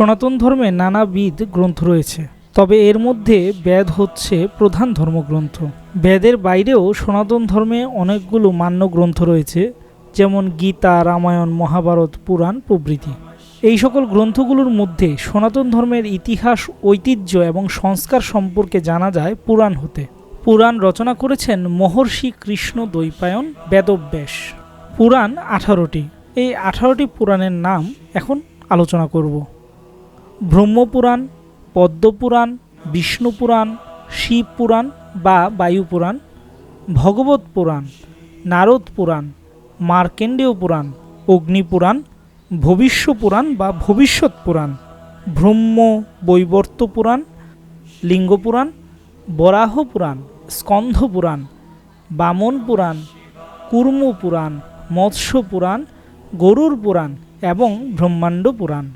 সনাতন ধর্মে নানাবিধ গ্রন্থ রয়েছে, তবে এর মধ্যে বেদ হচ্ছে প্রধান ধর্মগ্রন্থ। বেদের বাইরেও সনাতন ধর্মে অনেকগুলো মান্য গ্রন্থ রয়েছে, যেমন গীতা, রামায়ণ, মহাভারত, পুরাণ, প্রভৃতি। এই সকল গ্রন্থগুলোর মধ্যে সনাতন ধর্মের ইতিহাস, ঐতিহ্য এবং সংস্কার সম্পর্কে জানা যায় পুরাণ হতে। পুরাণ রচনা করেছেন মহর্ষি কৃষ্ণ দ্বৈপায়ন বেদব্যাস। পুরাণ আঠারোটি। এই আঠারোটি পুরাণের নাম এখন আলোচনা করব। ব্রহ্মপুরাণ, পদ্মপুরাণ, বিষ্ণুপুরাণ শিব পুরাণ বা বায়ু পুরাণ ভগবত পুরাণ নারদ পুরাণ মার্কেন্ডেয় পুরাণ অগ্নিপুরাণ ভবিষ্য পুরাণ বা ভবিষ্যৎ পুরাণ ব্রহ্ম বৈবর্ত পুরাণ লিঙ্গ পুরাণ বরাহ পুরাণ স্কন্ধ পুরাণ বামন পুরাণ কুর্ম পুরাণ মৎস্য পুরাণ গরুর পুরাণ এবং ব্রহ্মাণ্ড পুরাণ